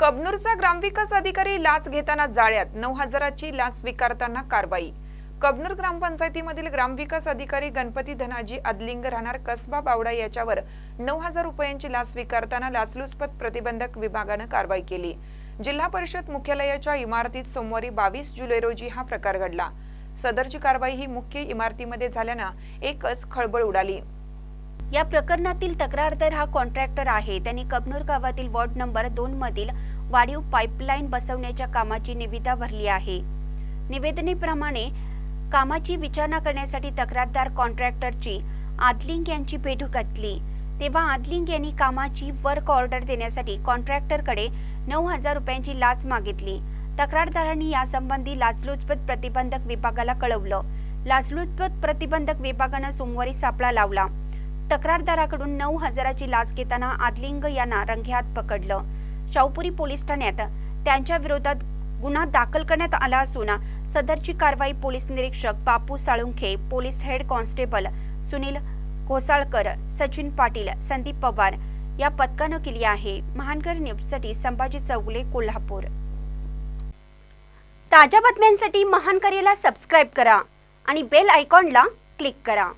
कबनूरचा ग्रामविकास अधिकारी लाच घेताना जाळ्यात नऊ हजाराची लाच स्वीकारताना कारवाई. कबनूर ग्रामपंचायतीमधील ग्रामविकास अधिकारी गणपती धनाजी अदलिंग राहणार कसबा बावडा याच्यावर नऊ हजार रुपयांची लाच स्वीकारताना लाचलुचपत प्रतिबंधक विभागानं कारवाई केली. जिल्हा परिषद मुख्यालयाच्या इमारतीत सोमवारी बावीस जुलै रोजी हा प्रकार घडला. सदरची कारवाई ही मुख्य इमारतीमध्ये झाल्यानं एकच खळबळ उडाली. या प्रकरणातील तक्रारदार हा कॉन्ट्रॅक्टर आहे. त्यांनी कबनूर गावातील वॉर्ड नंबर दोन मधील वाढीव पाईपलाईन बसवण्याच्या कामाची निविदा भरली आहे. निवेदनेप्रमाणे कामाची विचारणा करण्यासाठी तक्रारदार कॉन्ट्रॅक्टरची आदलिंग यांची भेट घातली तेव्हा आदलिंग यांनी कामाची वर्क ऑर्डर देण्यासाठी कॉन्ट्रॅक्टरकडे नऊ हजार रुपयांची लाच मागितली. तक्रारदारांनी यासंबंधी लाचलुचपत प्रतिबंधक विभागाला कळवलं. लाचलुचपत प्रतिबंधक विभागानं सोमवारी सापळा लावला. तक्रारदाराकडून नऊ हजाराची लाच घेताना आदलिंग यांना रंगेहात पकडलं. शाहूपुरी पोलीस ठाण्यात त्यांच्या विरोधात गुन्हा दाखल करण्यात आला असून सदरची कारवाई पोलीस निरीक्षक Bapu Salunkhe police head constable Sunil Ghosalkar Sachin Patil Sandeep Pawar या पथकानं केली आहे. महानगर न्यूजसाठी संभाजी चौगुले कोल्हापूर. ताज्या बातम्यांसाठी महानकरेला सबस्क्राईब करा आणि बेल आयकॉनला क्लिक करा.